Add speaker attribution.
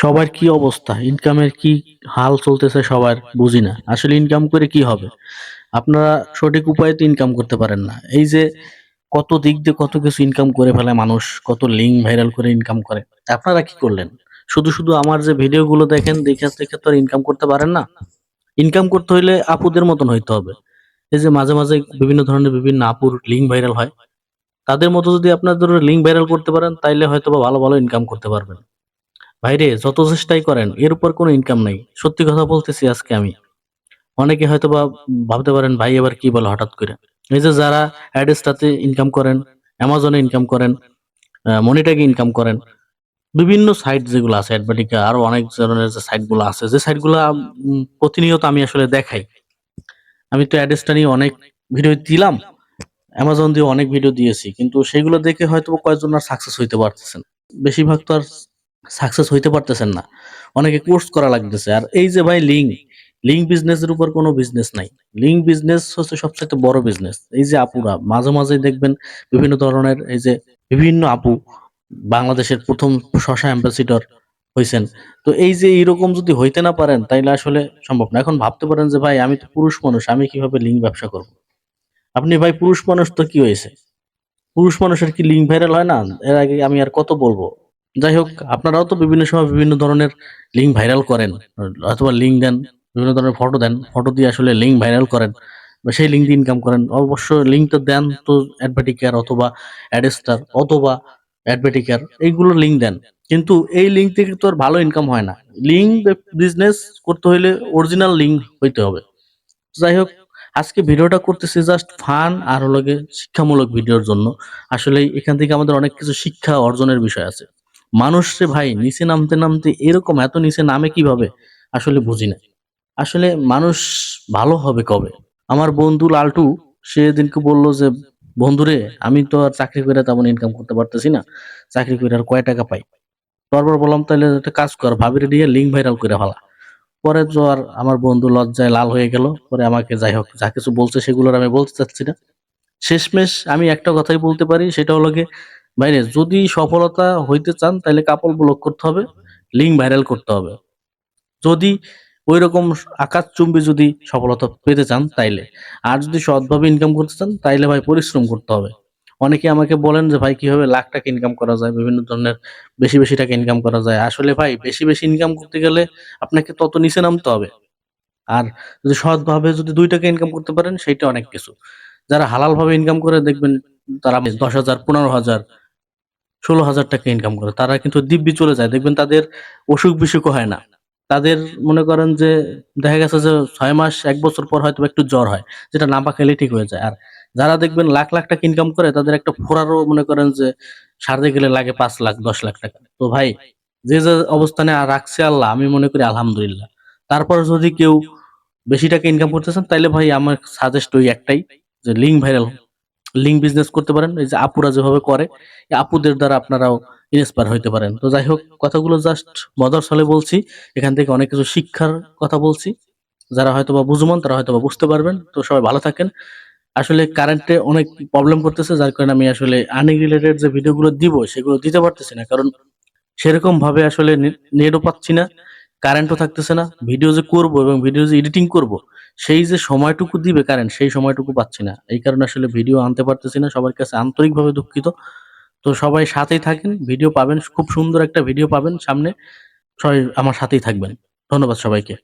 Speaker 1: সবার কি অবস্থা? ইনকামের কি হাল চলতেছে সবার বুঝি না। আসলে ইনকাম করে কি হবে? আপনারা সঠিক উপায়ে তো ইনকাম করতে পারেন না। এই যে কত দিক দিয়ে কত কিছু ইনকাম করে ফেলে মানুষ, কত লিঙ্ক ভাইরাল করে ইনকাম করে। আপনারা কি করলেন? শুধু শুধু আমার যে ভিডিওগুলো দেখেন, দেখে দেখে তো ইনকাম করতে পারেন না? ইনকাম করতে হইলে আপুদের মতন হইতে হবে। এই যে মাঝে মাঝে বিভিন্ন ধরনের বিভিন্ন আপুর লিঙ্ক ভাইরাল হয়। তাদের মতো যদি আপনার আপনাদের লিঙ্ক ভাইরাল করতে পারেন, তাইলে হয়তো বা ভালো ভালো ইনকাম করতে পারবেন। ভাইরে, যত চেষ্টাই করেন, এর উপর কোনো ইনকাম নাই। সত্যি কথা বলতেছি আজকে আমি। অনেকে হয়তো বা ভাবতে পারেন, ভাই, এবার কি বলে হঠাৎ করে? এই যে যারা অ্যাডেসটাতে ইনকাম করেন অ্যামাজনে ইনকাম করেন মনিটাকে ইনকাম করেন, বিভিন্ন সাইট যেগুলো আছে অ্যাডভার্টিকা আরও অনেক ধরনের যে সাইটগুলো আছে, যে সাইটগুলো প্রতিনিয়ত আমি আসলে দেখাই। আমি তো অ্যাডেসটা নিয়ে অনেক ভিডিও দিলাম অ্যামাজন দিয়ে অনেক ভিডিও দিয়েছি, কিন্তু সেগুলো দেখে হয়তো কয়েকজন আর সাকসেস হইতে পারতেছেন। বেশিরভাগ তো আর সাকসেস হইতে পারতেছেন না। অনেকে কোর্স করা লাগতেছে। আর এই যে ভাই লিঙ্ক লিঙ্ক বিজনেসের উপর কোনো বিজনেস নাই। লিঙ্ক বিজনেস হচ্ছে সবচেয়ে বড় বিজনেস এই যে আপুরা, মাঝে মাঝে দেখবেন বিভিন্ন ধরনের এই যে বিভিন্ন আপু বাংলাদেশের প্রথম শশা অ্যাম্বাসিডর হয়েছেন তো এই যে এইরকম যদি হইতে না পারেন, তাইলে আসলে সম্ভব না। এখন ভাবতে পারেন যে, ভাই, আমি তো পুরুষ মানুষ, আমি কীভাবে লিঙ্ক ব্যবসা করব? আপনি ভাই, পুরুষ মানুষ তো কি হয়েছে পুরুষ মানুষের কি লিঙ্ক ভাইরাল হয় না? এর আগে আমি আর কত বলব? যাই হোক, আপনারাও তো বিভিন্ন সময় বিভিন্ন ধরনের লিঙ্ক ভাইরাল করেন, অথবা লিঙ্ক দেন, বিভিন্ন ধরনের ফটো দেন ফটো দিয়ে আসলে লিঙ্ক ভাইরাল করেন, বা সেই লিঙ্ক দিয়ে ইনকাম করেন, অবশ্য লিঙ্কটা দেন তো অ্যাডভার্টিকার অথবা অ্যাডেস্টার অথবা অ্যাডভার্টিকার এইগুলো লিঙ্ক দেন, কিন্তু এই লিঙ্ক থেকে তো আর ভালো ইনকাম হয় না। লিঙ্ক বিজনেস করতে হইলে অরিজিনাল লিঙ্ক হইতে হবে। যাই হোক, আজকে ভিডিওটা করতেছি জাস্ট ফান আর হলো শিক্ষামূলক ভিডিওর জন্য। আসলে এখান থেকে আমাদের অনেক কিছু শিক্ষা অর্জনের বিষয় আছে। মানুষ রে ভাই, নিচে নামতে নামতে এরকম এত নিচে নামে কীভাবে? আসলে বুঝি না। আসলে মানুষ ভালো হবে কবে? আমার বন্ধু লালটু, সে দিনকে বলল যে বন্ধুরে আমি তো আর চাকরি করে তেমন ইনকাম করতে পারতেছি না। চাকরি করে আর কয় টাকা পাই? তারপর বললাম তাহলে একটা কাজ কর, ভাবিরে দিয়ে লিঙ্ক ভাইরাল করে ফেলা। পরে তো আর আমার বন্ধু লজ্জায় লাল হয়ে গেল। পরে আমাকে যাই হোক, যা কিছু বলছে সেগুলোর আমি বলতে চাচ্ছি না। শেষমেশ আমি একটা কথাই বলতে পারি, সেটা হলো গিয়ে বাইরে, যদি সফলতা হইতে চান তাহলে কাপড় ব্লক করতে হবে লিঙ্ক ভাইরাল করতে হবে। যদি ওই রকম আকাশ চুম্বি যদি সফলতা পেতে চান, তাইলে। আর যদি সৎভাবে ইনকাম করতে চান, তাইলে ভাই পরিশ্রম করতে হবে। অনেকে আমাকে বলেন যে, ভাই, কীভাবে লাখ টাকা ইনকাম করা যায়? বিভিন্ন ধরনের বেশি বেশি টাকা ইনকাম করা যায়। আসলে ভাই, বেশি বেশি ইনকাম করতে গেলে আপনাকে তত নিচে নামতে হবে। আর যদি সৎভাবে যদি দুই টাকা ইনকাম করতে পারেন, সেইটা অনেক কিছু। যারা হালাল ভাবে ইনকাম করে, দেখবেন তারা দশ হাজার, পনেরো হাজার ষোলো হাজার টাকা ইনকাম করে। তারা কিন্তু দিব্যি চলে যায়। দেখবেন তাদের অসুখ বিসুখ হয় না। তাদের মনে করেন যে, দেখা গেছে যে ছয় মাস, এক বছর পর হয়তো একটু জ্বর হয়, যেটা নাপা খেলে ঠিক হয়ে যায়। আর যারা দেখবেন লাখ লাখ টাকা ইনকাম করে, তাদের একটা ফোরারও মনে করেন যে, সারতে গেলে লাগে পাঁচ লাখ, দশ লাখ টাকা। তো ভাই, যে যে অবস্থানে রাখছে আল্লাহ, আমি মনে করি আলহামদুলিল্লাহ। তারপর যদি কেউ বেশি টাকা ইনকাম করতেছেন তাইলে ভাই আমার সাজেস্ট ওই একটাই, যে লিঙ্ক ভাইরাল লিঙ্ক বিজনেস করতে পারেন, এই যে আপুরা যেভাবে করে আপুদের দ্বারা আপনারাও ইন্সপায়ার হইতে পারেন। তো যাই হোক, কথাগুলো জাস্ট মজার ছলে বলছি, এখান থেকে অনেক কিছু শিক্ষার কথা বলছি। যারা হয়তো বা বুঝমান, তারা হয়তো বা বুঝতে পারবেন। তো সবাই ভালো থাকেন। আসলে কারেন্টে অনেক প্রবলেম করতেছে, যার কারণে আমি আসলে আর্নিং রিলেটেড যে ভিডিওগুলো দিব, সেগুলো দিতে পারতেছি না। কারণ সেরকম ভাবে আসলে নেটও পাচ্ছি না। কারেন্টও থাকতেছে না ভিডিও যে করব এবং ভিডিও যে এডিটিং করব, সেই যে সময়টুকু দিবে কারেন্ট সেই সময়টুকু পাচ্ছি না। এই কারণে আসলে ভিডিও আনতে পারতেছি না, সবার কাছে আন্তরিকভাবে দুঃখিত। তো সবাই সাথেই থাকেন ভিডিও পাবেন, খুব সুন্দর একটা ভিডিও পাবেন সামনে। সবাই আমার সাথেই থাকবেন। ধন্যবাদ সবাইকে।